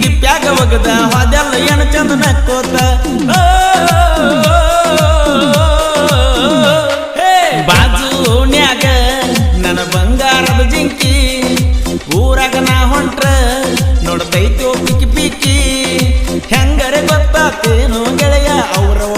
ಪ್ರೀತಿ ಪ್ಯಾಗ ಒಗದ ಅದೆಲ್ಲ ಏನು ಚಂದ ನಕ್ಕೋತ. ಬಾಜು ಓಣ್ಯಾಗ ನನ್ನ ಬಂಗಾರದ ಜಿಂಕಿ, ಊರಾಗ ನಾ ಹೊಂಟ್ರ ನೋಡ್ತೈತೋ ಪಿಕ್ಕಿ ಪಿಕ್ಕಿ ಹೆಂಗರೆ ಗೊತ್ತಾತೇನು ಗೆಳೆಯ ಅವ್ರವ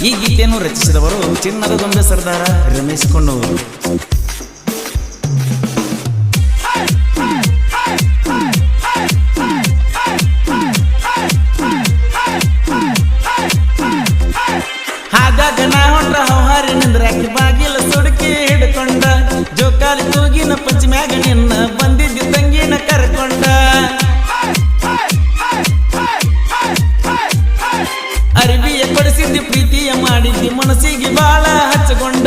ಈ ಗೀತೆಯನ್ನು ರಚಿಸಿದವರು ಚಿನ್ನದ ಗೊಂಬೆ ಸರ್ದಾರ ರಮೇಶ್ ಹಾಗಾಗ ನಾ ಹೊಂಡ ಹೌಹಾರಿ ನಿಂದ್ರಾಕಿ ಬಾಗಿಲ ಸುಡುಕಿ ಹಿಡ್ಕೊಂಡ ಜೋಕಾಲಿ ತೂಗಿನ ಪಂಚಮ್ಯಾಗ ನಿನ್ನ ಬಂದಿದ್ದಿ ಕೊಡಿಸಿದ್ದಿ ಪ್ರೀತಿಯ ಮಾಡಿದ್ದಿ ಮನಸ್ಸಿಗೆ ಬಾಳ ಹಚ್ಚಿಕೊಂಡ.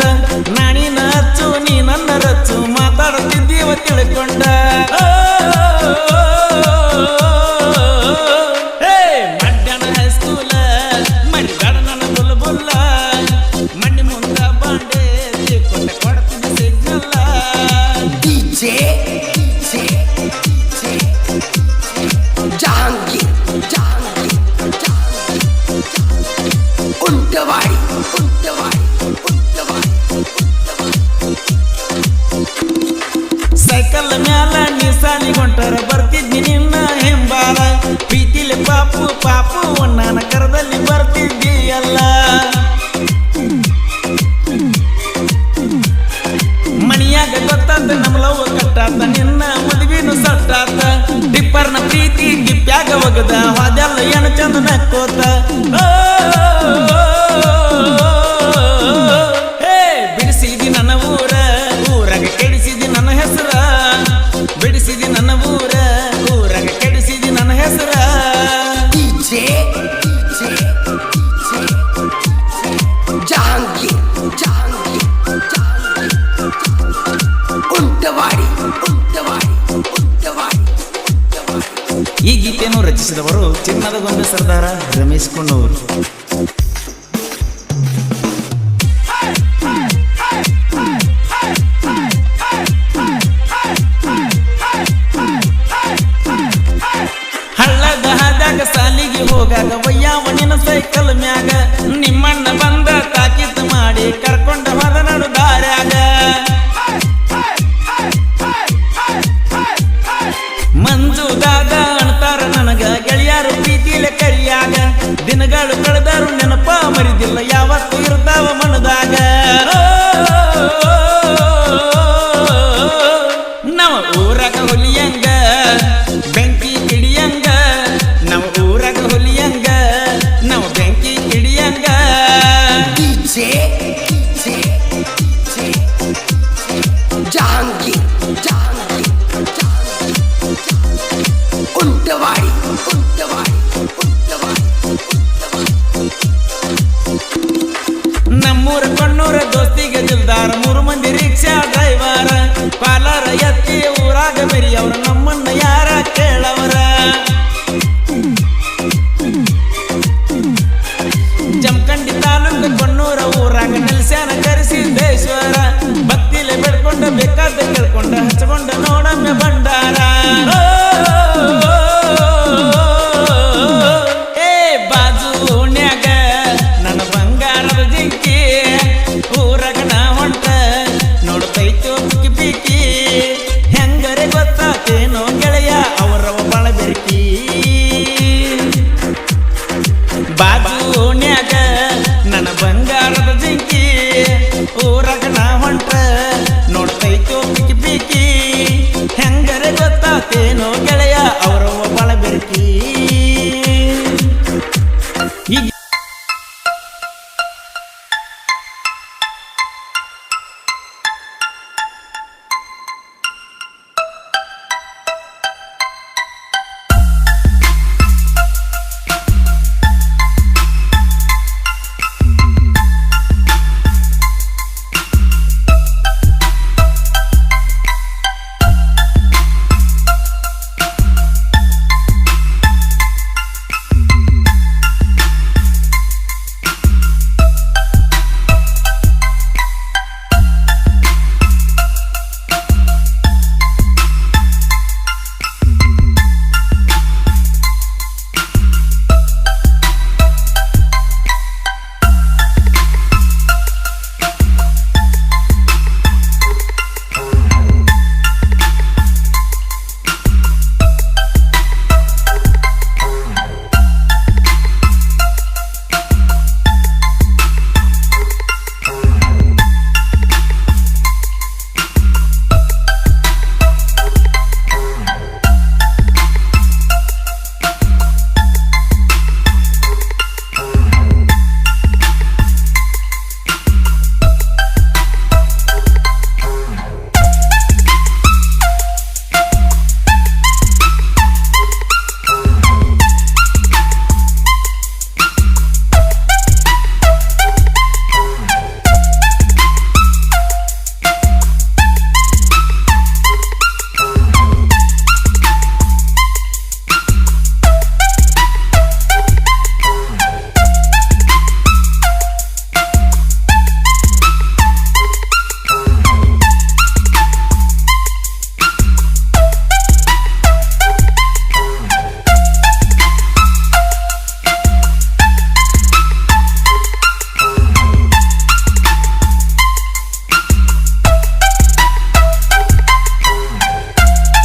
ನಾನಿನ ಹಚ್ಚು ನೀ ನನ್ನ ರಚ್ಚು ಮಾತಾಡುತ್ತಿದ್ದೀವ ತಿಳ್ಕೊಂಡ. ಮ್ಯಾಲ ಬರ್ತಿದ್ದಿ ನಿನ್ನ ಹೆಂಬಾಲ. ಪ್ರೀತಿಲಿ ಪಾಪು ಪಾಪು ನನ್ನ ಕರದಲ್ಲಿ ಬರ್ತಿದ್ದೀಯಲ್ಲ ಮಣಿಯಾಗ ಗೊತ್ತಾತ, ನಮ್ಮ ಲವ್ ಕಟ್ಟಾತ, ನಿನ್ನ ಮದುವೆನು ಸಟ್ಟಾತ. ಡಿಪ್ಪರ್ನ ಪ್ರೀತಿ, ಗಿಪ್ಪ್ಯಾಗ ಒಗದ, ಹೋದೆಲ್ಲ ಏನು ಚಂದ ನಕ್ಕೋತ. ಗೀತೆಯನ್ನು ಚಿನ್ನದ ಗೊಂಬೆ ಸರ್ದಾರ ರಮೇಶ್ ಕೊಂಡವರು ಹಳ್ಳದ ಹಾದಾಗ ಸಾಲಿಗೆ ಹೋಗಾಗ ವಯ್ಯಾವಣಿನ ಸೈಕಲ್ ಮ್ಯಾಗ. ನಮ್ಮೂರ ಕಣ್ಣೂರ ದೋಸ್ತಿಗೆ ದಿಲ್ದಾರ, ಮೂರು ಮಂದಿ ರಿಕ್ಷಾ ಡ್ರೈವರ್, ಪಾಲರ ಎತ್ತಿ ಊರಾಗ ಬೆರಿ ಅವ್ರ ನಮ್ಮನ್ನ ಯಾರ ಕೇಳವರ?